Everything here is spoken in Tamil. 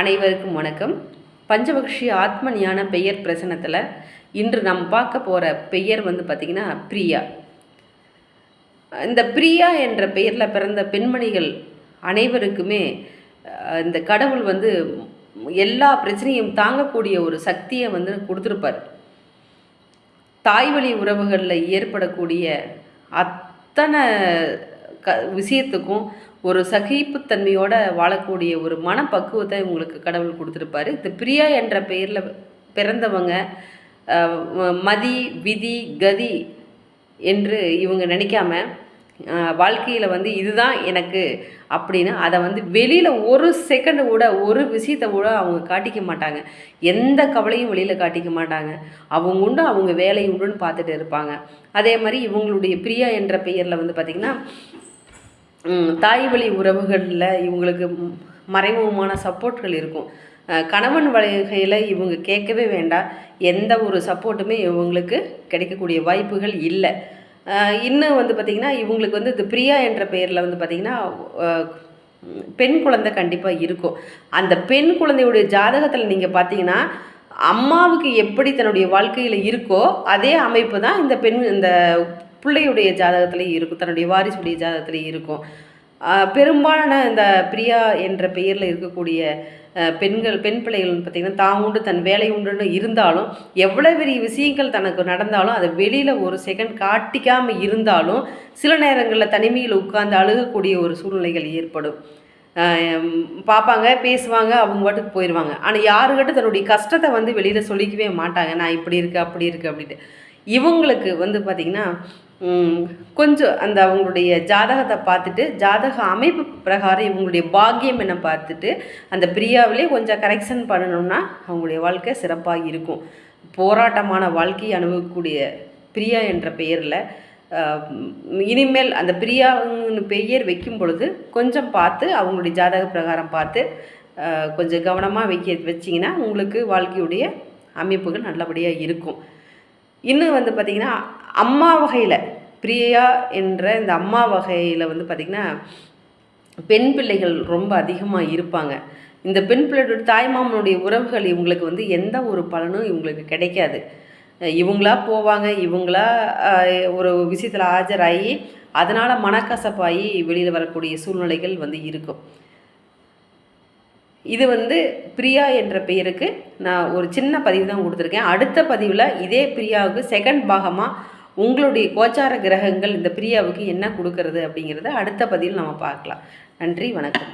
அனைவருக்கும் வணக்கம். பஞ்சபக்ஷி ஆத்ம ஞான பெயர் பிரசனத்தில் இன்று நாம் பார்க்க போகிற பெயர் வந்து பார்த்திங்கன்னா பிரியா. இந்த பிரியா என்ற பெயரில் பிறந்த பெண்மணிகள் அனைவருக்குமே இந்த கடவுள் வந்து எல்லா பிரச்சனையும் தாங்கக்கூடிய ஒரு சக்தியை வந்து கொடுத்துருப்பார். தாய்வழி உறவுகளில் ஏற்படக்கூடிய அத்தனை க விஷயத்துக்கும் ஒரு சகிப்புத்தன்மையோட வாழக்கூடிய ஒரு மனப்பக்குவத்தை உங்களுக்கு கடவுள் கொடுத்துருப்பாரு. இந்த பிரியா என்ற பெயரில் பிறந்தவங்க மதி விதி கதி என்று இவங்க நினைக்காம வாழ்க்கையில் வந்து இதுதான் எனக்கு அப்படின்னு அதை வந்து வெளியில் ஒரு செகண்ட் கூட ஒரு விஷயத்தை கூட அவங்க காட்டிக்க மாட்டாங்க. எந்த கவலையும் வெளியில் காட்டிக்க மாட்டாங்க. அவங்க உண்டு அவங்க வேலை உண்டுன்னு பார்த்துட்டு இருப்பாங்க. அதே மாதிரி இவங்களுடைய பிரியா என்ற பெயரில் வந்து பார்த்திங்கன்னா தாய் வழி உறவுகளில் இவங்களுக்கு மறைமுகமான சப்போர்ட்கள் இருக்கும். கணவன் வகையில் இவங்க கேட்கவே வேண்டாம். எந்த ஒரு சப்போர்ட்டுமே இவங்களுக்கு கிடைக்கக்கூடிய வாய்ப்புகள் இல்லை. இன்னும் வந்து பார்த்திங்கன்னா இவங்களுக்கு வந்து இந்த பிரியா என்ற பெயரில் வந்து பார்த்திங்கன்னா பெண் குழந்தை கண்டிப்பாக இருக்கும். அந்த பெண் குழந்தையுடைய ஜாதகத்தில் நீங்கள் பார்த்தீங்கன்னா அம்மாவுக்கு எப்படி தன்னுடைய வாழ்க்கையில் இருக்கோ அதே அமைப்பு தான் இந்த பெண் இந்த பிள்ளையுடைய ஜாதகத்துலேயும் இருக்கும் தன்னுடைய வாரிசுடைய ஜாதகத்துலேயும் இருக்கும். பெரும்பாலான இந்த பிரியா என்ற பெயரில் இருக்கக்கூடிய பெண்கள் பெண் பிள்ளைகள் பார்த்திங்கன்னா தான் உண்டு தன் வேலை உண்டுன்னு இருந்தாலும் எவ்வளோ பெரிய விஷயங்கள் தனக்கு நடந்தாலும் அதை வெளியில் ஒரு செகண்ட் காட்டிக்காமல் இருந்தாலும் சில நேரங்களில் தனிமையில் உட்கார்ந்து அழுகக்கூடிய ஒரு சூழ்நிலைகள் ஏற்படும். பார்ப்பாங்க பேசுவாங்க அவங்க பாட்டுக்கு போயிடுவாங்க ஆனால் யாருக்கிட்ட தன்னுடைய கஷ்டத்தை வந்து வெளியில் சொல்லிக்கவே மாட்டாங்க. நான் இப்படி இருக்கு அப்படி இருக்கு அப்படின்ட்டு. இவங்களுக்கு வந்து பார்த்திங்கன்னா கொஞ்சம் அந்த அவங்களுடைய ஜாதகத்தை பார்த்துட்டு ஜாதக அமைப்பு பிரகாரம் இவங்களுடைய பாக்கியம் என்ன பார்த்துட்டு அந்த பிரியாவிலே கொஞ்சம் கரெக்ஷன் பண்ணணும்னா அவங்களுடைய வாழ்க்கை சிறப்பாக இருக்கும். போராட்டமான வாழ்க்கையை அனுபவிக்கக்கூடிய பிரியா என்ற பெயரில் இனிமேல் அந்த பிரியான்னு பெயர் வைக்கும் பொழுது கொஞ்சம் பார்த்து அவங்களுடைய ஜாதக பிரகாரம் பார்த்து கொஞ்சம் கவனமாக வைக்க வச்சிங்கன்னா உங்களுக்கு வாழ்க்கையுடைய அமைப்புகள் நல்லபடியாக இருக்கும். இன்னும் வந்து பார்த்திங்கன்னா அம்மா வகையில் பிரியா என்ற இந்த அம்மா வகையில் வந்து பார்த்திங்கன்னா பெண் பிள்ளைகள் ரொம்ப அதிகமாக இருப்பாங்க. இந்த பெண் பிள்ளையோட தாய்மாமனுடைய உறவுகள் இவங்களுக்கு வந்து எந்த ஒரு பலனும் இவங்களுக்கு கிடைக்காது. இவங்களா போவாங்க இவங்களா ஒரு விஷயத்தில் ஆஜராகி அதனால் மனக்கசப்பாகி வெளியில் வரக்கூடிய சூழ்நிலைகள் வந்து இருக்கும். இது வந்து பிரியா என்ற பெயருக்கு நான் ஒரு சின்ன பதிவு தான் கொடுத்துருக்கேன். அடுத்த பதிவில் இதே பிரியாவுக்கு செகண்ட் பாகமாக உங்களுடைய கோச்சார கிரகங்கள் இந்த பிரியாவுக்கு என்ன கொடுக்கறது அப்படிங்கிறத அடுத்த பதிவில் நம்ம பார்க்கலாம். நன்றி வணக்கம்.